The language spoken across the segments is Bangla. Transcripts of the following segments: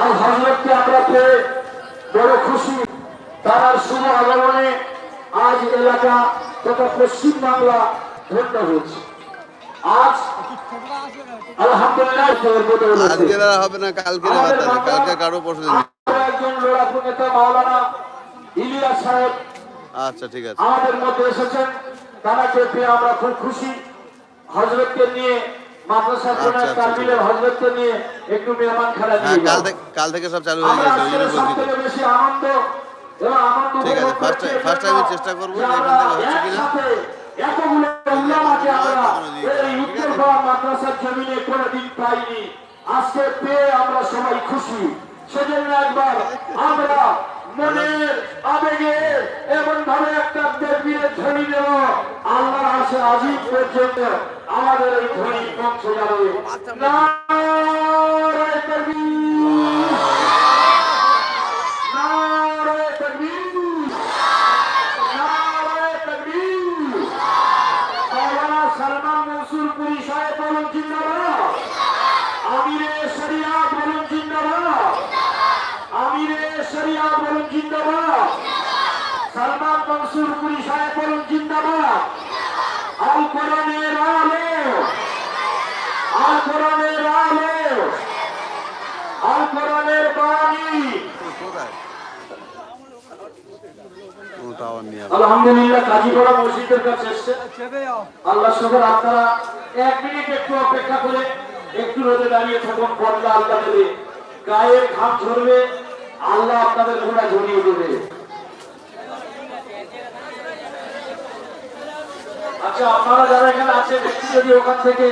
আর হজরতকে আমরা পেয়ে বড় খুশি। তার শুভ আগমনে আজ এলাকা তথা পশ্চিম বাংলা ধন্য হয়েছে। আজ আলহামদুলিল্লাহ হবে না কালকে কালকে কারও পরশু একজন লড়াকু নেতা মাওলানা সাহেব। আচ্ছা ঠিক আছে। আমাদের মধ্যে এসেছেন। তারাকে পেয়ে আমরা খুব খুশি। হজরতকে নিয়ে আচ্ছা, আচ্ছা, হ্যাঁ কাল থেকে সব চালু হয়ে গেছে ঠিক আছে, চেষ্টা করব যে এখান থেকে হচ্ছে কিনা। আজকে পেয়ে আমরা সবাই খুশি। সেজন্য একবার আমরা মনের আবেগে এমন ভাবে একটা দেবীর ধ্বনি দেব আল্লাহর পর্যন্ত আমাদের এই ধ্বনি পৌঁছে যাবে মাওলানা সালমান মনসুর পুরি সাহেব বলুন জিন্দাবাদ আমিরে শরিয়াত বলুন জিন্দাবাদ আমিরে শরিয়াত বলুন জিন্দাবাদ সালমান মনসুর পুরি সাহেব বলুন জিন্দাবাদ আল কোরআনের আলো আল কোরআনের আলো আল কোরআনের বাণী কোথায় কোনো টাওয়ার নিয়ে আবার। আলহামদুলিল্লাহ কাজীপাড়া মসজিদের কাছে এসছে আল্লাহ শুকর আপনারা এক মিনিট একটু অপেক্ষা করে একটু রোদে দাঁড়িয়ে থাকুন বদলা আল্লাহ দেবে। গায়ের ঘাম ঝরবে আল্লাহ আপনাদের ঘোড়া ঝরিয়ে দেবে। আচ্ছা আপনারা যারা এখানে আছেন একটু যদি ওখান থেকে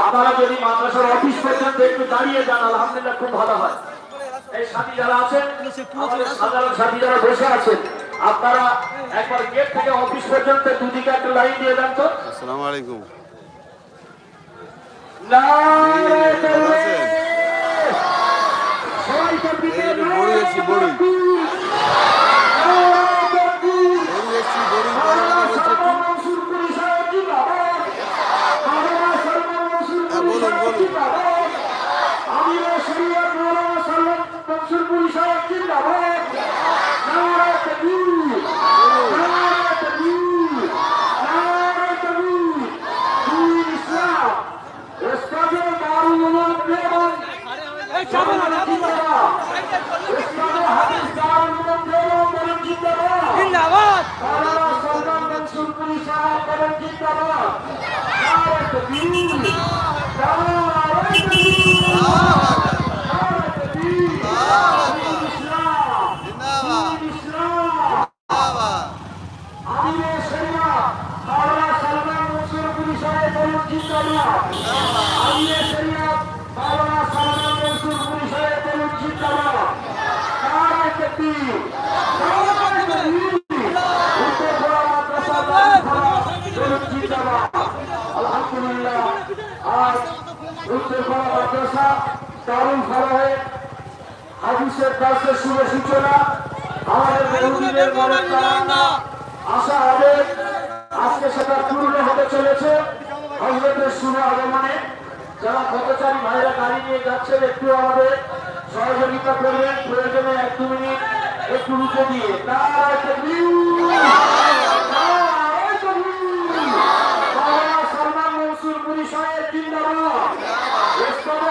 আপনারা যদি মাদ্রাসার অফিস পর্যন্ত একটু দাঁড়িয়ে যান আলহামদুলিল্লাহ খুব ভালো হয়। এই সাথী যারা আছেন সাধারণ সাথী যারা বসে আছেন আপনারা একবার গেট থেকে অফিস পর্যন্ত দুদিকে একটা লাইন দিয়ে দেন তো। আসসালামু আলাইকুম। নারায়ে ভালো আছেন? সবাই তাকবীর, এই যে বড়ি এসছি, বড়ি। নারায়ে তাকবীর। বড়ি এসছি বড়ি বড়ি বলছে সালমান মনসুর পুরি সাহেব জিন্দাবাদ। মাওলানা সালমান মনসুর হ্যাঁ, পুরি বলুন, সাহেব বলুন। জিন্দাবাদ। আমিরে শরিয়ত মাওলানা সালমান মনসুর পুরি সাহেব জিন্দাবাদ। নারায়ে তাকবীর। নারায়ে তাকবীর। নারায়ে তাকবীর। দিন ইসলাম। ওস্তাদের দারুল উলুম দেওবন্দ। জিন্দাবাদ। ওস্তাদের হাদিস দারুল উলুম দেওবন্দ বলেন জিন্দাবাদ। জিন্দাবাদ মাওলানা সালমান মনসুর পুরি সাহেব বলেন জিন্দাবাদ। নারায়ে তাকবীর। নারায়ে তাকবীর। নারায়ে তাকবীর। দিন ইসলাম। জিন্দাবাদ দিন ইসলাম। জিন্দাবাদ আমিরে শরিয়াত মাওলানা সালমান মনসুর পুরি সাহেব বলেন জিন্দাবাদ। আমিরে শরিয়াত মাওলানা সালমান মনসুর পুরি সাহেব বলেন জিন্দাবাদ। নারায়ে তাকবীর। নারায়ে তাকবীর। উত্তরপাড়া মাদ্রাসা দারুল বলেন জিন্দাবাদ। আলহামদুলিল্লাহ আজ উত্তরপাড়া মাদ্রাসা দারুল আশা হবে আজকে সেটা পূর্ণ হতে চলেছে হজরতের শুভ আগমনে যারা পথচারী ভাইরা গাড়ি নিয়ে যাচ্ছেন একটু আমাদের সহযোগিতা করবেন প্রয়োজনে এক দু মিনিট একটু রুখে দিয়ে নারায়ে তাকবীর! নারায়ে তাকবীর! মাওলানা সালমান মনসুর পুরি সাহেব জিন্দাবাদ ওস্তাদে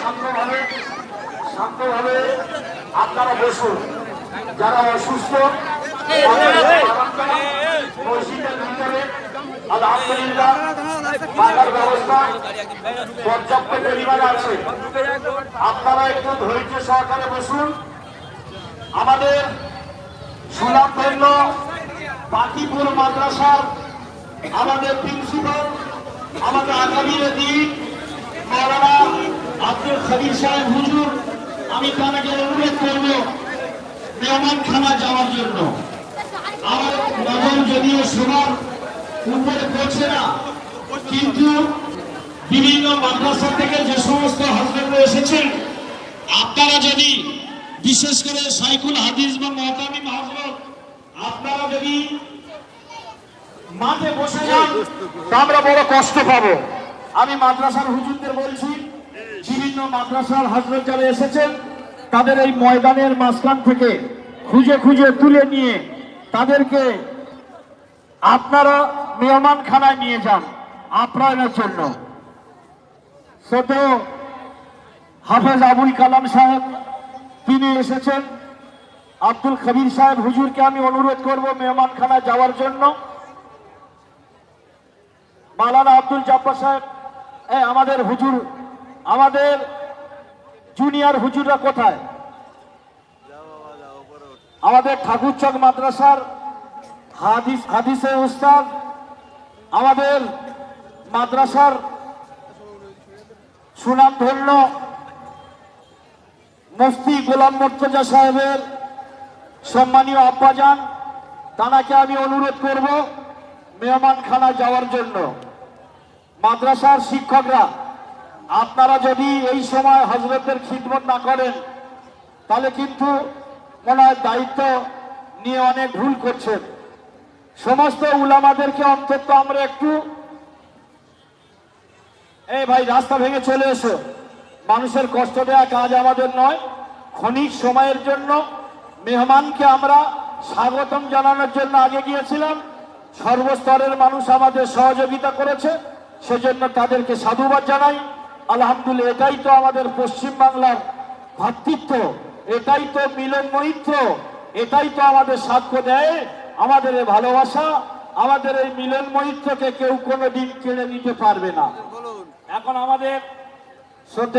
শান্তভাবে শান্তভাবে আপনারা বসুন। যারা অসুস্থ তাদের মসজিদের ভিতরে আলহামদুলিল্লাহ থাকার ব্যবস্থা পর্যাপ্ত পরিমাণ আছে। আপনারা একটু ধৈর্য সহকারে বসুন। আমাদের সুনামধন্য বাকিপুর মাদ্রাসার আমাদের প্রিন্সিপাল আমাদের আগামী দিন মৌলানা আব্দুল খবির সাহেব, হুজুর, আমি তাকে অনুরোধ করব মেহমানখানা যাওয়ার জন্য। আমার নজর যদিও সবার উপরে পড়ছে না, কিন্তু বিভিন্ন মাদ্রাসা থেকে যে সমস্ত হজরতরা এসেছেন, আপনারা যদি, বিশেষ করে সাইকুল হাদিস বা মহতামিম হজরত আপনারা যদি মাঠে বসে যান আমরা বড় কষ্ট পাবো। আমি মাদ্রাসার হুজুরদের বলছি, বিভিন্ন মাদ্রাসার হাজরত যারা এসেছেন, তাদের এই ময়দানের মাঝখান থেকে খুঁজে খুঁজে তুলে নিয়ে তাদেরকে আপনারা মেহমানখানায় নিয়ে যান আপ্যায়নের জন্য। ছোট হাফেজ আবুল কালাম সাহেব, তিনি এসেছেন। আব্দুল কবির সাহেব হুজুরকে আমি অনুরোধ করব মেহমানখানায় যাওয়ার জন্য। মালানা আব্দুল জব্বার সাহেব এ, আমাদের হুজুর, আমাদের জুনিয়র হুজুররা কোথায়? আমাদের ঠাকুরচক মাদ্রাসার হাদিস হাদিসে উস্তাদ, আমাদের মাদ্রাসার সুনামধন্য মুফতি গোলাম মর্তজা সাহেবের সম্মানীয় আব্বাজান, তানাকে আমি অনুরোধ করব মেহমানখানা যাওয়ার জন্য। মাদ্রাসার শিক্ষকরা, আপনারা যদি এই সময় হজরতের খিদমত না করেন, তাহলে কিন্তু মনে হয় দায়িত্ব নিয়ে অনেক ভুল করছেন। সমস্ত উলামাদেরকে অন্তত আমরা একটু, এই ভাই, রাস্তা ভেঙে চলে এসো। মানুষের কষ্ট দেওয়া কাজ আমাদের নয়, ক্ষণিক সময়ের জন্য মেহমানকে আমরা স্বাগতম জানানোর জন্য আগে গিয়েছিলাম। সর্বস্তরের মানুষ আমাদের সহযোগিতা করেছে। সেজন্য তাদেরকে সাধুবাদ জানাই। আলহামদুলিল্লাহ, এটাই তো আমাদের পশ্চিম বাংলার ভাতৃত্ব, এটাই তো মিলন মৈত্র, এটাই তো আমাদের সাক্ষ্য দেয় আমাদের এই ভালোবাসা, আমাদের এই মিলন মৈত্রকে কেউ কোনো দিন কেড়ে নিতে পারবে না। এখন আমাদের সদ্য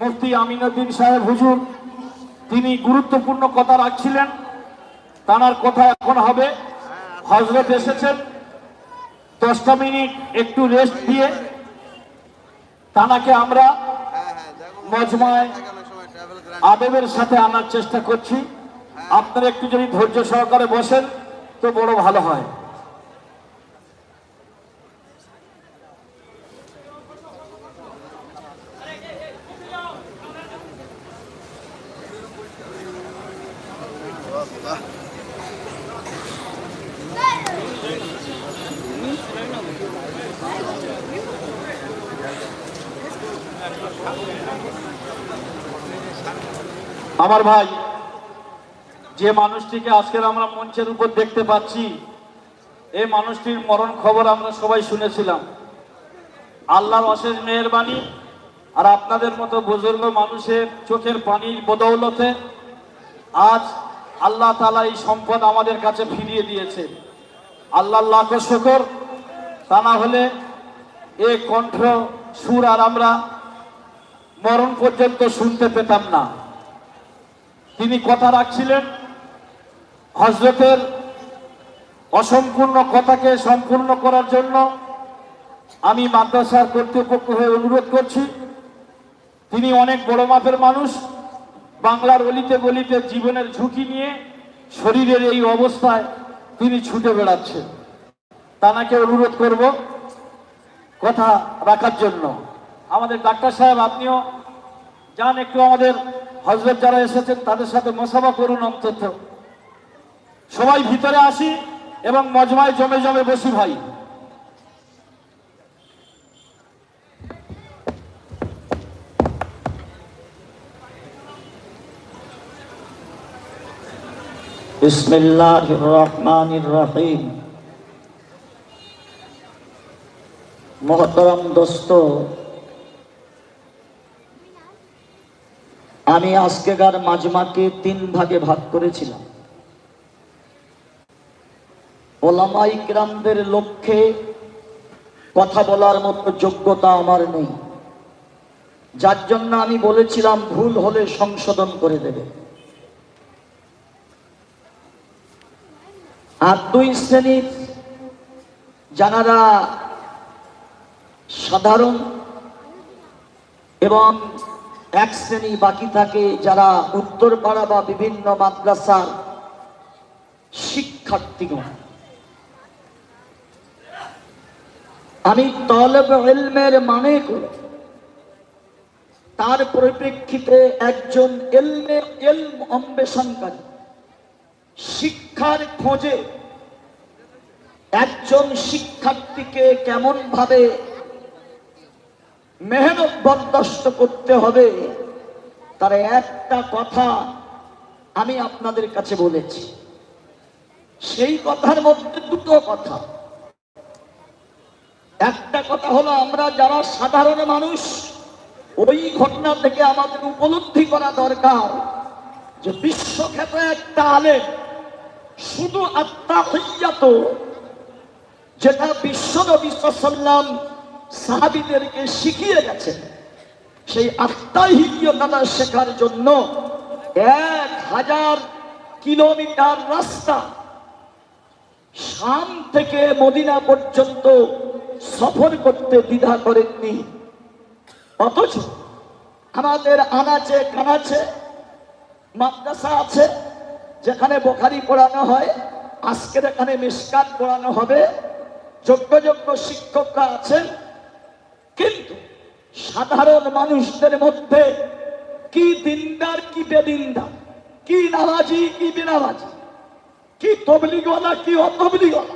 মুফতি আমিনুদ্দিন সাহেব হুজুর, তিনি গুরুত্বপূর্ণ কথা রাখছিলেন। তানার কথা এখন হবে। হজরত এসেছেন। দশটা মিনিট একটু রেস্ট দিয়ে তানাকে আমরা হ্যাঁ হ্যাঁ মজমায় আবেবের সাথে আনার চেষ্টা করছি আপনারা একটু যদি ধৈর্য সহকারে বসেন তো বড় ভালো হয় আমার ভাই, যে মানুষটিকে আজকের আমরা মঞ্চের উপর দেখতে পাচ্ছি, এই মানুষটির মরণ খবর আমরা সবাই শুনেছিলাম। আল্লাহর অশেষ মেহরবানি আর আপনাদের মতো বুজুর্গ মানুষের চোখের পানির বদৌলতে আজ আল্লাহ তালা এই সম্পদ আমাদের কাছে ফিরিয়ে দিয়েছে। আল্লাহ লাখ শকর তা না হলে এ কণ্ঠ সুর আর আমরা মরণ পর্যন্ত শুনতে পেতাম না। তিনি কথা রাখছিলেন হজরতের অসম্পূর্ণ কথাকে সম্পূর্ণ করার জন্য আমি মাদ্রাসার কর্তৃপক্ষ হয়ে অনুরোধ করছি। তিনি অনেক বড় মাপের মানুষ, বাংলার অলিতে গলিতে জীবনের ঝুঁকি নিয়ে শরীরের এই অবস্থায় তিনি ছুটে বেড়াচ্ছেন। তানাকে অনুরোধ করব কথা রাখার জন্য। আমাদের ডাক্তার সাহেব, আপনিও যান, একটু আমাদের হজরত যারা এসেছেন, তাদের সাথে মোসাফা করুন অন্তত। সবাই ভিতরে আসি এবং মজমায় জমে জমে বসি ভাই। বিসমিল্লাহির রহমানির রহিম। মহতরম দোস্ত। আমি আজকেকার মাজমাকে তিন ভাগে ভাগ করেছিলাম। ওলামা ইকরামদের লক্ষ্যে কথা বলার মতো যোগ্যতা আমার নেই। যার জন্য আমি বলেছিলাম ভুল হলে সংশোধন করে দেবে। আর দুই শ্রেণির যারা সাধারণ এবং এক শ্রেণি বাকি থাকে যারা উত্তরপাড়া বা বিভিন্ন মাদ্রাসার শিক্ষার্থীগণ। আমি তলব এলমের মানে করি তার পরিপ্রেক্ষিতে একজন এলমে এলম অন্বেষণকারী শিক্ষার খোঁজে একজন শিক্ষার্থীকে কেমন ভাবে মেহনত বরদাস্ত করতে হবে। তার একটা কথা আমি আপনাদের কাছে বলেছি। সেই কথার মধ্যে দুটো কথা। একটা কথা হলো, আমরা যারা সাধারণ মানুষ, ওই ঘটনা থেকে আমাদের উপলব্ধি করা দরকার যে বিশ্বখ্যাত একটা আলেম শুধু আত্মা হইয়াত, যেটা বিশ্ব নবী সাল্লাম সাহাবিদেরকে শিখিয়ে গেছেন সেই আত্মাহিয়তা শেখার জন্য এক হাজার কিলোমিটার রাস্তা শাম থেকে মদিনা পর্যন্ত সফর করতে দ্বিধা করেননি। অথচ আমাদের আনাচে কানাচে মাদ্রাসা আছে, যেখানে বোখারি পড়ানো হয়, আজকের এখানে মিসকাত পড়ানো হবে, যোগ্য যোগ্য শিক্ষকরা আছেন। কিন্তু সাধারণ মানুষদের মধ্যে কি দিনদার, কি বেদিনদার, কি নামাজি, কি বেনামাজি, কি তবলিগলা, কি অতবলিগলা।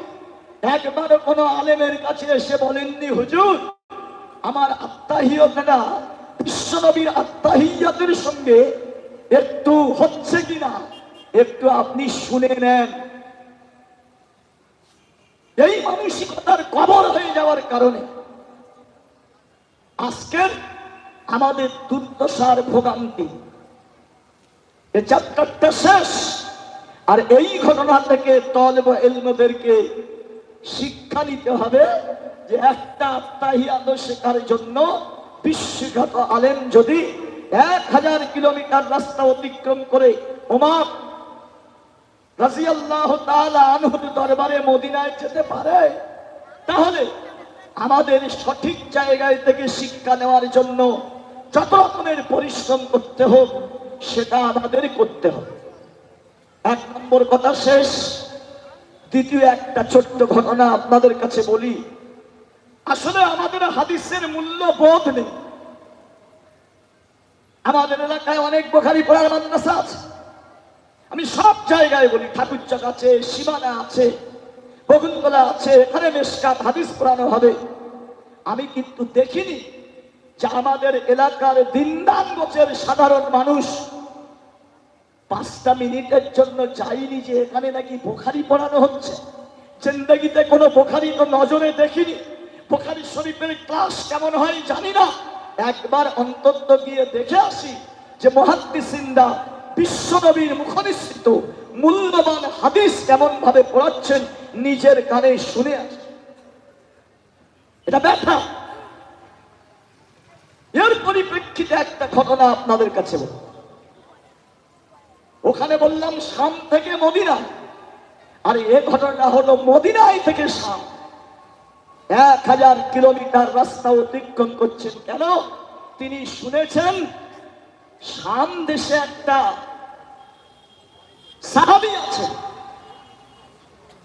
একবার কোনো আলেমের কাছে এসে বলেননি, হুজুর, আমার আত্মাহিয়তা বিশ্বনবীর আত্মাহিয়াতের সঙ্গে একটু হচ্ছে কিনা, একটু আপনি শুনে নেন। এই মানসিকতার কবর হয়ে যাওয়ার কারণে আজকের আমাদের দুর্দশার ভোগান্তি। এ চ্যাপ্টারটা শেষ। আর এই ঘটনা থেকে তলব এলমদেরকে শিক্ষা নিতে হবে যে একটা আত্মাহিয়াদ শেখার জন্য বিশ্বখ্যাত আলেম যদি এক হাজার কিলোমিটার রাস্তা অতিক্রম করে ওমার রাজিয়াল্লাহ আনহুর দরবারে মদিনায় যেতে পারে, তাহলে আমাদের সঠিক জায়গায় থেকে শিক্ষা নেওয়ার জন্য যত রকমের পরিশ্রম করতে হোক, সেটা আমাদের করতে হবে। এক নম্বর কথা শেষ। দ্বিতীয় একটা ছোট্ট ঘটনা আপনাদের কাছে বলি। আসলে আমাদের হাদিসের মূল্য বোধ নেই। আমাদের এলাকায় অনেক বোখারি পড়ার মাদ্রাসা আছে। আমি সব জায়গায় বলি, ঠাকুরচক আছে, সীমানা আছে বকুলতলা আছে, এখানে মেসকাত হাদিস পড়ানো হবে। আমি কিন্তু দেখিনি যে আমাদের এলাকার দিনদান গোছের সাধারণ মানুষ, পাঁচটা মিনিটের জন্য যাইনি যে এখানে নাকি বোখারি পড়ানো হচ্ছে। জিন্দগিতে কোনো বোখারি তো নজরে দেখিনি। বোখারি শরীফের ক্লাস কেমন হয় জানি না। একবার অন্তত গিয়ে দেখে আসি যে মহাদ্দিসিন্দা বিশ্বনবীর মুখনিসৃত, মূল্যবান হাদিস কেমন ভাবে পড়াচ্ছেন নিজের কানে শুনে আসছে এটা ব্যথা। এর পরিপ্রেক্ষিতে একটা ঘটনা আপনাদের কাছে ওখানে বললাম, শাম থেকে মদিনা। আর, এ ঘটনা হলো মদিনায় থেকে শাম। এক হাজার কিলোমিটার রাস্তা অতিক্রম করছেন কেন? তিনি শুনেছেন, শাম দেশে একটা সাহাবি আছে।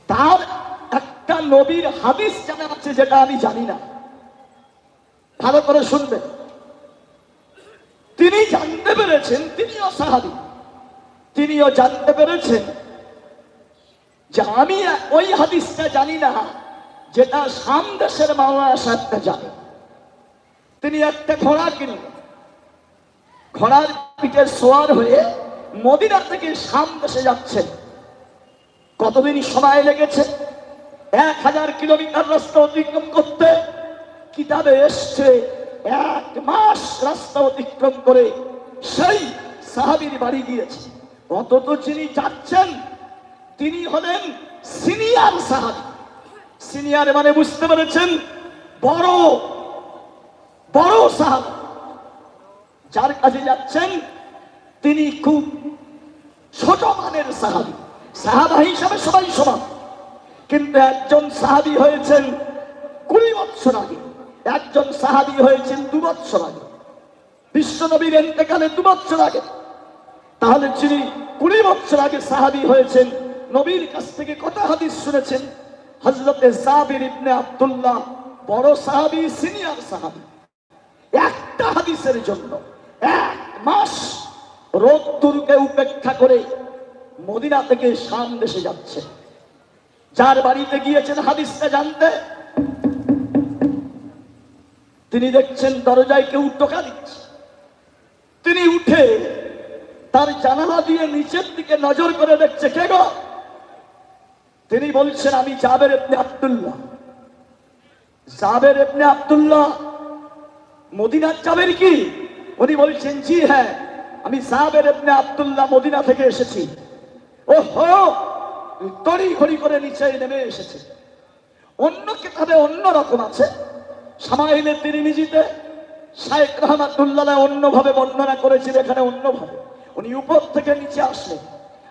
তার একটা নবীর হাদিস জানা আছে, যেটা আমি জানি না। ভালো করে শুনবেন। তিনি জানতে পেরেছেন তিনিও সাহাবি তিনিও জানতে পেরেছেন যে আমি ওই হাদিসটা জানি না, যেটা শাম দেশের মাওলানা সাহেবটা জানে। তিনি একটা ঘোড়া কিনলেন ঘোড়ার পিঠে সোয়ার হয়ে মদিনা থেকে শাম দেশে যাচ্ছেন। কতদিন সময় লেগেছে? এক হাজার কিলোমিটার রাস্তা অতিক্রম করতে। কিতাবে এসছে এক মাস রাস্তা অতিক্রম করে সেই সাহাবির বাড়ি গিয়েছে। অন্তত যিনি যাচ্ছেন, তিনি হলেন সিনিয়র সাহাবি। সিনিয়র মানে বুঝতে পেরেছেন? বড় বড় সাহাবি। যার কাছে যাচ্ছেন, তিনি খুব ছোট মানের সাহাবি। সাহাবা হিসাবে সবাই সমান। কিন্তু একজন সাহাবি হয়েছেন কুড়ি বৎসর আগে। একজন সাহাবি হয়েছেন দু বৎসর আগে। বিশ্বনবীর এতেকালে দু বৎসর আগে। তাহলে যিনি কুড়ি বৎসর আগে সাহাবি হয়েছেন, নবীর কাছ থেকে কত হাদিস শুনেছেন? হজরতে সাহাবির ইবনে আবদুল্লাহ বড় সাহাবি, সিনিয়র সাহাবি। একটা হাদিসের জন্য এক মাস রোদ্দুরকে উপেক্ষা করে মদিনা থেকে শাম দেশে যাচ্ছে। যার বাড়িতে গিয়েছেন হাদিসটা জানতে? তিনি দেখছেন দরজায় কেউ টোকা দিচ্ছে। তিনি উঠে তার জানালা দিয়ে নিচের দিকে নজর করে দেখছে, কে গো? তিনি বলছেন, আমি জাবের এবনে আব্দুল্লাহ। জাবের এবনে আব্দুল্লাহ মদিনার যাবেন কি? উনি বলছেন, জি হ্যাঁ আমি সাহাবের এবনে আব্দুল্লাহ মদিনা থেকে এসেছি। ও হো তড়ি ঘড়ি করে নিচে নেমে এসেছে। অন্য কিতাবে অন্য রকম আছে। সামাইলের তিনি নিজেতে শাহেখ রহমাতুল্লাহ অন্যভাবে বর্ণনা করেছিল, এখানে অন্যভাবে। উনি উপর থেকে নিচে আসলেন।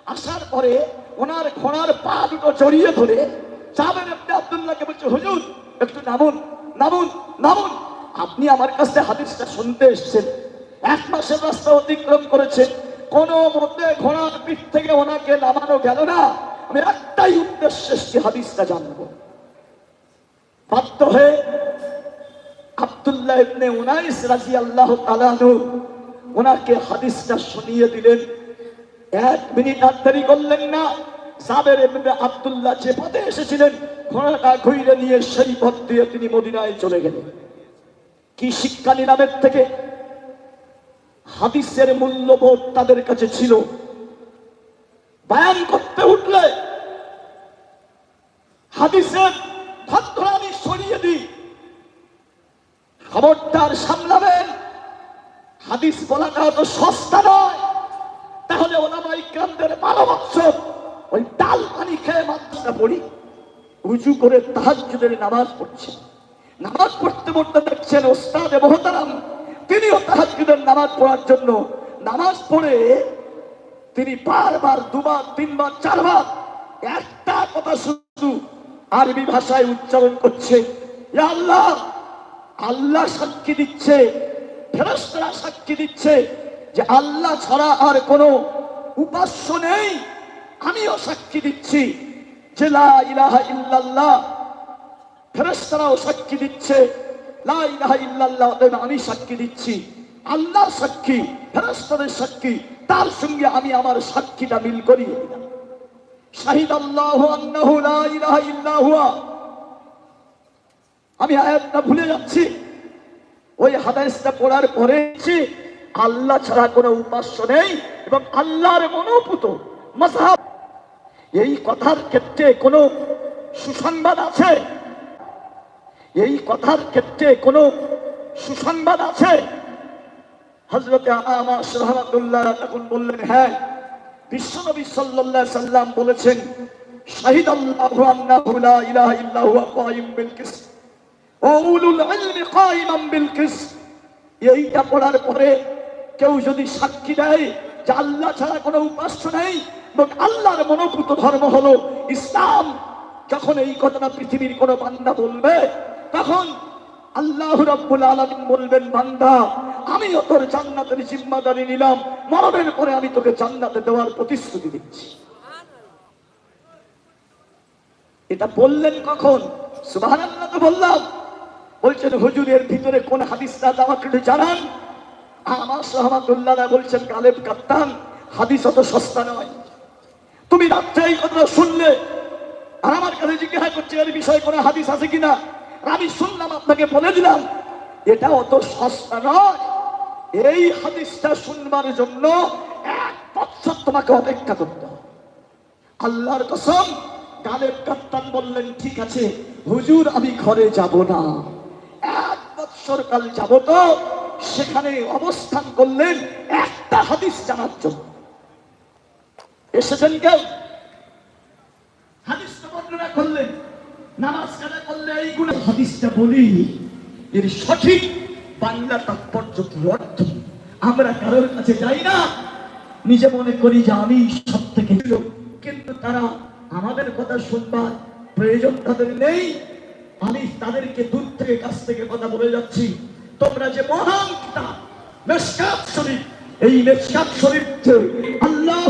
আসার পরে ওনার ঘোড়ার পা দুটো জড়িয়ে ধরে চাবেন আপনি আব্দুল্লাহকে বলছে, হুজুর, একটু নামুন নামুন নামুন। আপনি আমার কাছে হাদিসটা শুনতে এসেছেন। এক মাসের রাস্তা অতিক্রম করেছেন। কোন মধ্যে ঘোড়ার পিঠ থেকে ওনাকে নামানো গেল না। আমি একটাই উদ্দেশ্যে হাদিসটা জানব। বাধ্য হয়ে ইবনে উনাইস ওনাকে হাদিসটা শুনিয়ে দিলেন। এক মিনিট আর দেরি করলেন না, সাবের যে পথে এসেছিলেন, ঘোড়াটা ঘুরে নিয়ে সেই পথ দিয়ে তিনি মদিনায় চলে গেলেন। কি শিক্ষা নিলামের থেকে? হাদিসের মূল্যবোধ তাদের কাছে ছিল। বায়ান করতে উঠলে হাদিসের ভাত সরিয়ে খবরদার সামলাবেন। হাদিস বলাটা তো সস্তা নয়। তাহলে ওলামাই কান্দের বারো বছর ওই ডাল পানি খেয়ে মাদ্রাসা পড়ি। উজু করে তাহাজ্জুদের নামাজ পড়ছে। নামাজ পড়তে পড়তে দেখছেন ওস্তাদে মহতারাম, তিনিও তাহাজ্জুদের নামাজ পড়ার জন্য নামাজ পড়ে তিনি বারবার, দুবার, তিনবার, চারবার একটা কথা শুধু আরবি ভাষায় উচ্চারণ করছে। আল্লাহ! আল্লাহ সাক্ষী দিচ্ছে ফেরস্তারা সাক্ষী দিচ্ছে যে আল্লাহ ছাড়া আর কোনো উপাস্য নেই। আমিও সাক্ষী দিচ্ছি যে লা ইলাহা ইল্লাল্লাহ। ফেরেশতারাও সাক্ষী দিচ্ছে, লা ইলাহা ইল্লাল্লাহ আমি সাক্ষী দিচ্ছি। আল্লাহ সাক্ষী, ফেরেশতাদের সাক্ষী, তার সঙ্গে আমি আমার সাক্ষীটা মিল করিয়ে দিলাম শাহিদ আল্লাহ আন্নাহু লা ইলাহা ইল্লা হুয়া আমি আয়াতটা ভুলে যাচ্ছি। ওই হাদাইসটা পড়ার পরে আল্লাহ ছাড়া কোনো উপাস্য নেই এবং আল্লাহর মনোপুত মজাব এই কথার ক্ষেত্রে কোনো সুসংবাদ আছে? এই কথার ক্ষেত্রে কোনো সুসংবাদ আছে? হজরতে রহমাতুল্লাহ তখন বললেন হ্যাঁ বিশ্বনবী সাল্লাল্লাহু সাল্লাম বলেছেন শাহিদ আল্লাহু আন্নাহু লা ইলাহা ইল্লা হুয়া কায়িম বিল কিসত। এইটা পড়ার পরে কেউ যদি সাক্ষী দেয় যে আল্লাহ ছাড়া কোনো উপাস্য নেই এবং আল্লাহর মনোভূত ধর্ম হলো ইসলাম, যখন এই কথাটা পৃথিবীর কোনো বান্দা বলবে, তখন আল্লাহ রাব্বুল আলামিন বলবেন, বান্দা, আমিও তোর জান্নাতের জিম্মাদারি নিলাম, মরণের পরে আমি তোকে জান্নাতে দেওয়ার প্রতিশ্রুতি দিচ্ছি। এটা বললেন কখন? সুবহানাল্লাহ তো বললাম। বলছেন, হুজুরের ভিতরে কোন হাদিসটা আমাকে একটু জানান। আমার রহমাতুল্লাহ বলছেন, কালেব কাপ্তান হাদিস অত সস্তা নয়। তুমি রাত্রে এই কথা শুনলে আর আমার কাছে জিজ্ঞাসা করছে, এর বিষয়ে কোনো হাদিস আছে কিনা? আমি শুনলাম, আপনাকে বলে দিলাম, এটা অত সস্তা নয়। এই হাদিসটা শুনবার জন্য এক বছর তোমাকে অপেক্ষা করতে আল্লাহর কসম গালেব কাপ্তান বললেন, ঠিক আছে, হুজুর, আমি ঘরে যাব না। এক বৎসর কাল যাব তো সেখানে অবস্থান করলেন একটা হাদিস জানার জন্য। এসেছেন কেউ? করলেন করলে এইগুলো বলি, এর সঠিক তাৎপর্য কি অর্থ? আমরা কারোর কাছে যাই না। নিজে মনে করি যে আমি। কিন্তু তারা আমাদের কথা শুনবার প্রয়োজন তাদের নেই। আমি তাদেরকে দূর থেকে, কাছ থেকে কথা বলে যাচ্ছি। তোমরা যে মহান কিতাব মেসকাত শরীফ, এই মেসকাত শরীফ আল্লাহ